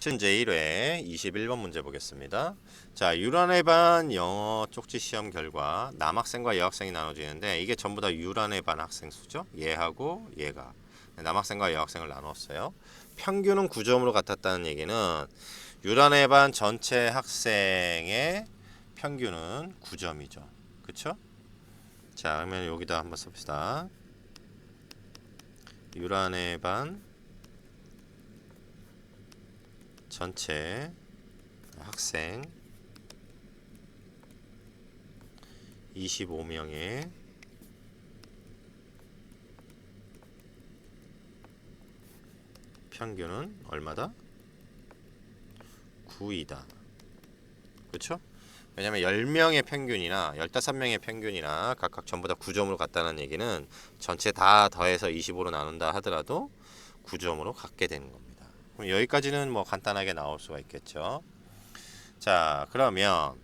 현재 1회 21번 문제 보겠습니다. 자, 유란의 반 영어 쪽지 시험 결과 남학생과 여학생이 나눠지는데 이게 전부 다 유란의 반 학생 수죠. 얘하고 얘가 남학생과 여학생을 나눴어요. 평균은 9점으로 같았다는 얘기는 유란의 반 전체 학생의 평균은 9점이죠. 그쵸? 자, 그러면 여기다 한번 씁시다. 유란의 반 전체 학생 25명의 평균은 얼마다? 9이다. 그쵸? 왜냐면 10명의 평균이나 15명의 평균이나 각각 전부 다 9점으로 갔다는 얘기는 전체 다 더해서 25로 나눈다 하더라도 9점으로 갖게 되는 겁니다. 그럼 여기까지는 뭐 간단하게 나올 수가 있겠죠. 자, 그러면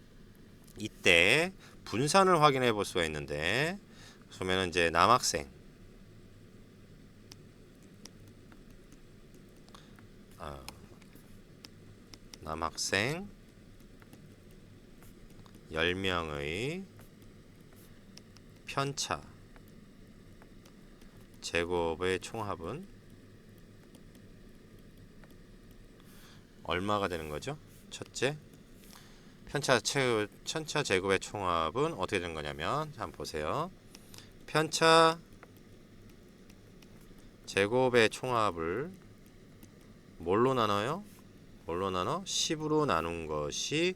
이때 분산을 확인해 볼 수가 있는데 그러면 이제 남학생 아, 남학생 10명의 편차 제곱의 총합은 얼마가 되는 거죠? 첫째, 편차 체 편차 제곱의 총합은 어떻게 되는 거냐면 한번 보세요. 편차 제곱의 총합을 뭘로 나눠요? 뭘로 나눠? 10으로 나눈 것이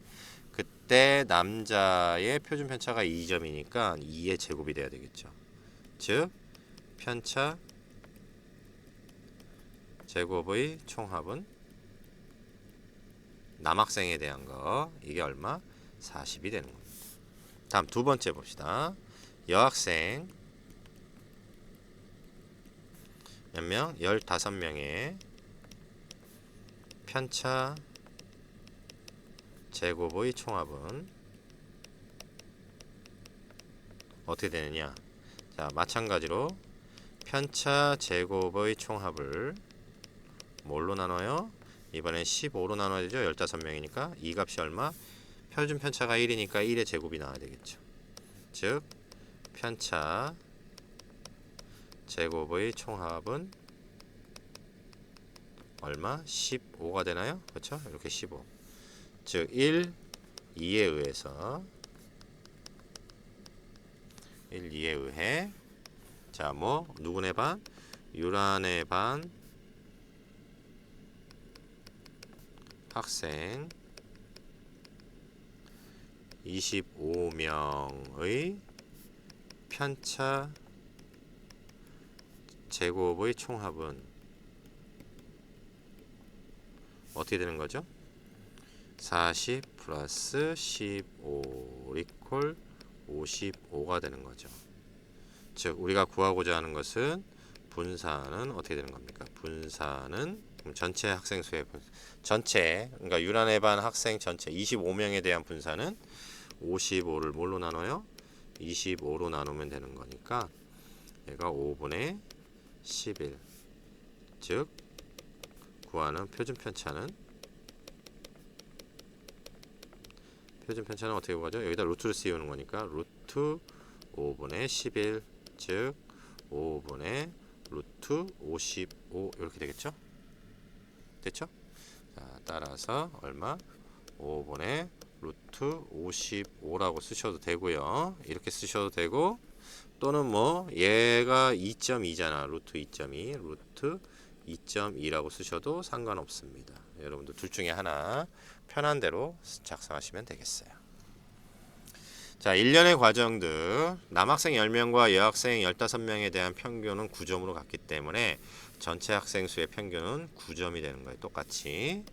그때 남자의 표준 편차가 2점이니까 2의 제곱이 돼야 되겠죠. 즉 편차 제곱의 총합은 남학생에 대한 거 이게 얼마? 40이 되는 겁니다. 다음 두 번째 봅시다. 여학생 몇 명? 15명의 편차 제곱의 총합은 어떻게 되느냐? 자, 마찬가지로 편차 제곱의 총합을 뭘로 나눠요? 이번엔 15로 나눠야 되죠. 15명이니까 이 값이 얼마? 표준 편차가 1이니까 1의 제곱이 나와야 되겠죠. 즉 편차 제곱의 총합은 얼마? 15가 되나요? 그렇죠? 이렇게 15. 즉 1, 2에 의해서 1, 2에 의해 자, 뭐 누구네 반? 유란의 반 학생 25명의 편차 제곱의 총합은 어떻게 되는 거죠? 40 플러스 15 이퀄 55가 되는 거죠. 즉 우리가 구하고자 하는 것은 분산은 어떻게 되는 겁니까? 분산은 그럼 전체 학생 수의 분 전체 그러니까 유란의 반 학생 전체 25명에 대한 분산은 55를 뭘로 나눠요? 25로 나누면 되는 거니까 얘가 5분의 11. 즉 구하는 표준 편차는 표준 편차는 어떻게 구하죠? 여기다 루트를 씌우는 거니까 루트 5분의 11. 즉 5분의 루트 55 이렇게 되겠죠? 됐죠? 자, 따라서 얼마? 5분의 루트 55라고 쓰셔도 되고요. 이렇게 쓰셔도 되고 또는 뭐 얘가 2.2잖아. 루트 2.2, 루트 2.2라고 쓰셔도 상관없습니다. 여러분들 둘 중에 하나 편한 대로 작성하시면 되겠어요. 자, 1년의 과정들 남학생 10명과 여학생 15명에 대한 평균은 9점으로 갔기 때문에 전체 학생 수의 평균은 9점이 되는 거예요. 똑같이.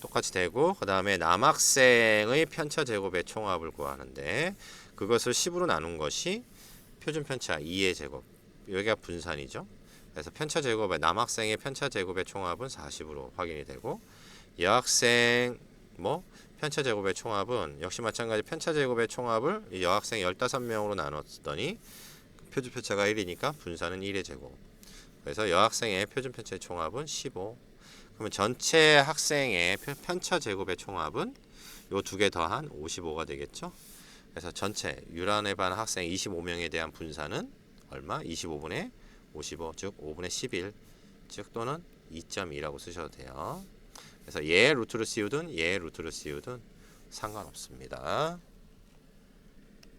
똑같이 되고 그다음에 남학생의 편차 제곱의 총합을 구하는데 그것을 10으로 나눈 것이 표준 편차 2의 제곱. 여기가 분산이죠. 그래서 편차 제곱의 남학생의 편차 제곱의 총합은 40으로 확인이 되고 여학생 뭐 편차 제곱의 총합은 역시 마찬가지 편차 제곱의 총합을 이 여학생 15명으로 나눴더니 표준 편차가 1이니까 분산은 1의 제곱. 그래서 여학생의 표준 편차의 총합은 15. 그러면 전체 학생의 편- 편차 제곱의 총합은 요 두 개 더한 55가 되겠죠. 그래서 전체 유란의 반 학생 25명에 대한 분산은 얼마? 25분의 55, 즉 5분의 11, 즉 또는 2.2라고 쓰셔도 돼요. 그래서 얘 루트를 씌우든 얘 루트를 씌우든 상관없습니다.